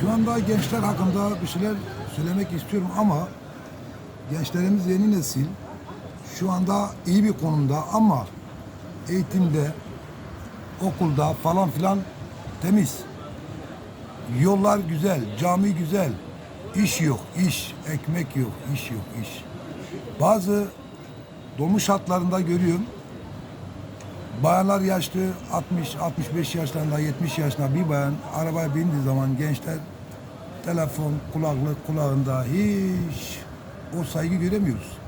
Şu anda gençler hakkında bir şeyler söylemek istiyorum ama gençlerimiz yeni nesil şu anda iyi bir konumda ama eğitimde, okulda falan filan temiz. Yollar güzel, cami güzel. İş yok, iş, ekmek yok, iş yok, iş. Bazı dolmuş hatlarında görüyorum. Bayanlar yaşlı 60 65 yaşlarında 70 yaşında bir bayan arabaya bindiği zaman gençler telefon kulaklık kulağında hiç o saygı göremiyoruz.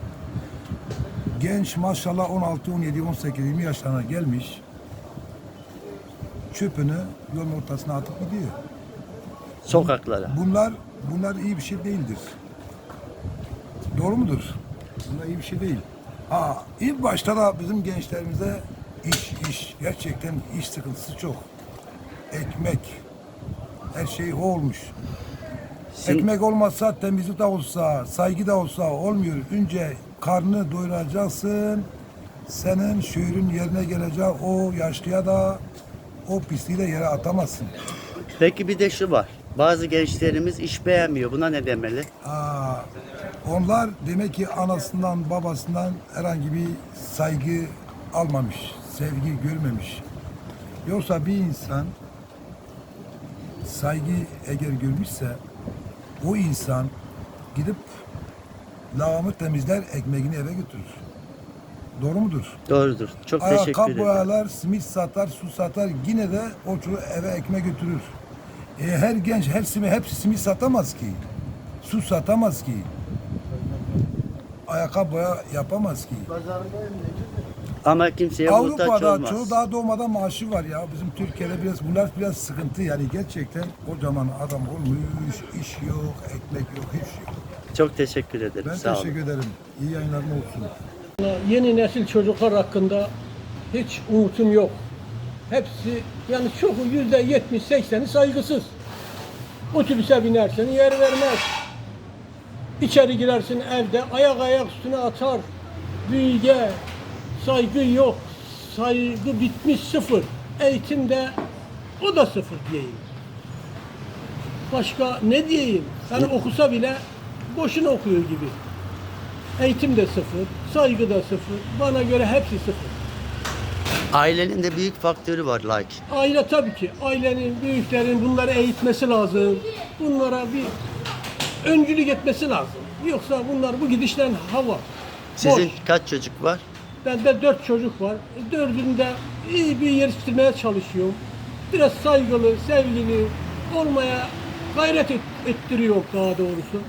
Genç maşallah 16 17 18 20 yaşlarına gelmiş çöpünü yolun ortasına atıp gidiyor. Sokaklara. Bunlar bunlar iyi bir şey değildir. Doğru mudur? Bunlar iyi bir şey değil. Ha, ilk başta da bizim gençlerimize iş iş gerçekten iş sıkıntısı çok. Ekmek her şey o olmuş. Şimdi- Ekmek olmazsa temizlik de olsa, saygı da olsa olmuyor. Önce karnını doyuracaksın. Senin şöhrün yerine gelecek o yaşlıya da o pisliği de yere atamazsın. Peki bir de şu var. Bazı gençlerimiz iş beğenmiyor. Buna ne demeli? Aa, onlar demek ki anasından babasından herhangi bir saygı almamış, sevgi görmemiş. Yoksa bir insan saygı eğer görmüşse o insan gidip lağımı temizler, ekmeğini eve götürür. Doğru mudur? Doğrudur. Çok teşekkür Ayakkabı ederim. boyalar, simit satar, su satar yine de o çocuğu eve ekmek götürür. E, her genç her simit, hepsi simit satamaz ki. Su satamaz ki. Ayakkabı boya yapamaz ki. Ama kimseye muhtaç Avrupa'da olmaz. çoğu daha doğmadan maaşı var ya. Bizim Türkiye'de biraz bunlar biraz sıkıntı yani gerçekten kocaman adam olmuş, iş yok, ekmek yok, hiç şey yok. Çok teşekkür ederim. Ben Sağ olun. teşekkür ederim. İyi yayınların olsun. Yeni nesil çocuklar hakkında hiç umutum yok. Hepsi yani çoğu yüzde yetmiş sekseni saygısız. Otobüse binersin yer vermez. İçeri girersin evde ayak ayak üstüne atar. Büyüge saygı yok. Saygı bitmiş sıfır. Eğitimde o da sıfır diyeyim. Başka ne diyeyim? Yani okusa bile boşuna okuyor gibi. Eğitim de sıfır, saygı da sıfır. Bana göre hepsi sıfır. Ailenin de büyük faktörü var like. Aile tabii ki, ailenin, büyüklerin bunları eğitmesi lazım. Bunlara bir öncülük etmesi lazım. Yoksa bunlar bu gidişten hava. Sizin Boş. kaç çocuk var? Bende dört çocuk var. Dördünde iyi bir yetiştirmeye çalışıyorum. Biraz saygılı, sevgili olmaya gayret et, ettiriyor daha doğrusu.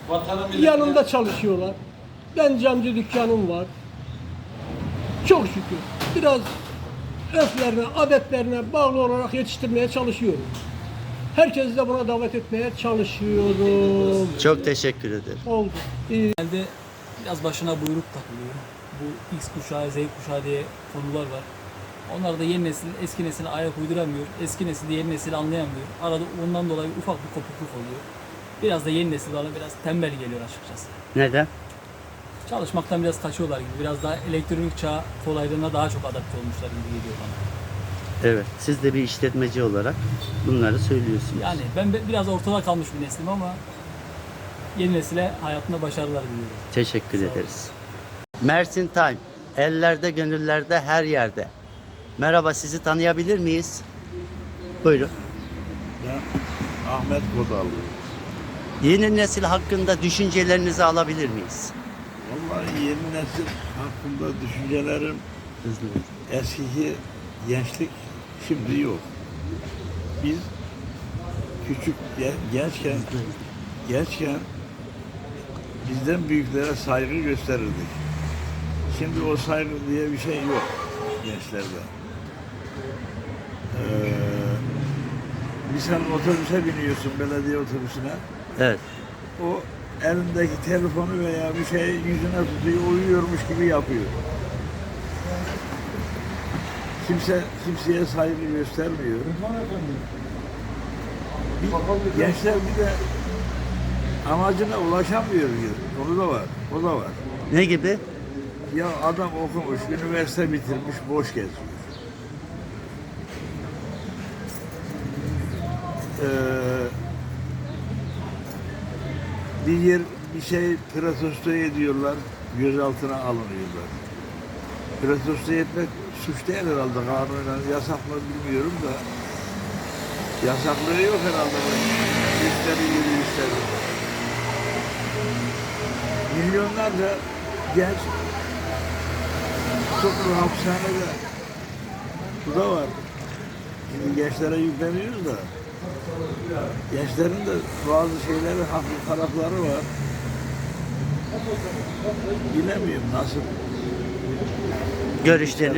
Yanımda çalışıyorlar. Ben camcı dükkanım var. Çok şükür. Biraz örflerine, adetlerine bağlı olarak yetiştirmeye çalışıyorum. Herkesi de buna davet etmeye çalışıyorum. Çok teşekkür ederim. Oldu. İyi. Genelde biraz başına buyruk takılıyor. Bu X kuşağı, Z kuşağı diye konular var. Onlar da yeni nesil, eski nesile ayak uyduramıyor. Eski nesil de yeni nesili anlayamıyor. Arada ondan dolayı ufak bir kopukluk oluyor. Biraz da yeni nesil bana biraz tembel geliyor açıkçası. Neden? Çalışmaktan biraz kaçıyorlar gibi. Biraz daha elektronik çağ kolaylarına daha çok adapte olmuşlar gibi geliyor bana. Evet. Siz de bir işletmeci olarak bunları söylüyorsunuz. Yani ben be- biraz ortada kalmış bir neslim ama yeni nesile hayatında başarılar diliyorum. Teşekkür ederiz. Mersin Time. Ellerde, gönüllerde, her yerde. Merhaba, sizi tanıyabilir miyiz? Buyurun. Ben Ahmet Kodallı. Yeni nesil hakkında düşüncelerinizi alabilir miyiz? Vallahi yeni nesil hakkında düşüncelerim Hızlı. eskiki gençlik şimdi yok. Biz küçük ge- gençken gençken bizden büyüklere saygı gösterirdik. Şimdi o saygı diye bir şey yok gençlerde. Ee, bir sen otobüse biniyorsun belediye otobüsüne. Evet. o elindeki telefonu veya bir şey yüzüne tutuyor, uyuyormuş gibi yapıyor. Kimse kimseye saygı göstermiyor. Bir, gençler bir de amacına ulaşamıyor. Onu da var. O da var. Ne gibi? Ya adam okumuş, üniversite bitirmiş, boş geziyor. Ee, bir yer bir şey protesto ediyorlar, gözaltına alınıyorlar. Protesto etmek suç değil herhalde kanunen yasak mı bilmiyorum da yasaklığı yok herhalde gösteri yürüyüşleri. Milyonlarca genç tutuklu hapishanede. Bu da var. Şimdi gençlere yükleniyoruz da gençlerin de bazı şeyleri haklı tarafları var. Bilemiyorum nasıl Görüşleriniz